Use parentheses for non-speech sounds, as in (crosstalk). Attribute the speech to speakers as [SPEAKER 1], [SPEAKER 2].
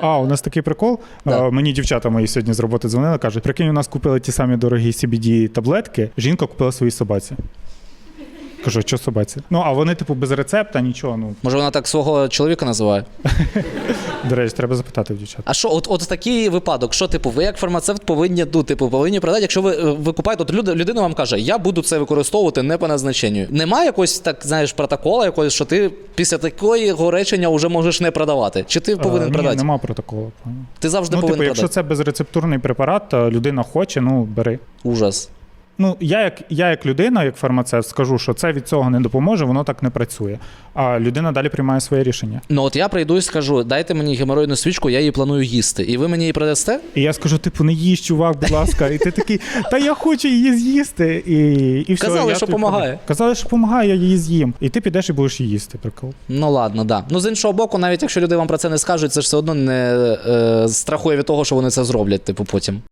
[SPEAKER 1] А, у нас такий прикол.
[SPEAKER 2] Да.
[SPEAKER 1] Мені дівчата мої сьогодні з роботи дзвонили, кажуть, прикинь, у нас купили ті самі дорогі CBD таблетки. Жінка купила свої собаці. Кажу, що собаці? Ну, а вони, типу, без рецепта, нічого. Ну,
[SPEAKER 2] Може, вона так свого чоловіка називає? (laughs)
[SPEAKER 1] до речі, треба запитати в дівчат.
[SPEAKER 2] А що, от, от такий випадок, що типу, ви як фармацевт повинні ну, типу, повинні продати, якщо ви, е, ви купаєте, от люд, людина вам каже, я буду це використовувати не по назначенню. Немає якогось так, знаєш, протокола якогось, що ти після такого речення вже можеш не продавати. Чи ти повинен
[SPEAKER 1] Е, ні,
[SPEAKER 2] продати?
[SPEAKER 1] нема протоколу.
[SPEAKER 2] Ти завжди
[SPEAKER 1] Ну, типу,
[SPEAKER 2] повинен
[SPEAKER 1] якщо
[SPEAKER 2] продати.
[SPEAKER 1] це безрецептурний препарат, то людина хоче, ну бери.
[SPEAKER 2] Ужас.
[SPEAKER 1] Ну, я як, я як людина, як фармацевт, скажу, що це від цього не допоможе, воно так не працює. А людина далі приймає своє рішення.
[SPEAKER 2] Ну от я прийду і скажу, дайте мені геморройну свічку, я її планую їсти. І ви мені її продасте?
[SPEAKER 1] І я скажу, типу, не їж, чувак, будь ласка. І ти такий, та я хочу її з'їсти. І, і все,
[SPEAKER 2] Казали,
[SPEAKER 1] я
[SPEAKER 2] що
[SPEAKER 1] тобі
[SPEAKER 2] помагає.
[SPEAKER 1] продам. Казали, що допомагає, я її з'їм. І ти підеш і будеш її їсти. Прикол.
[SPEAKER 2] Ну ладно, да. Ну з іншого боку, навіть якщо люди вам про це не скажуть, це ж все одно не е, страхує від того, що вони це зроблять, типу, потім.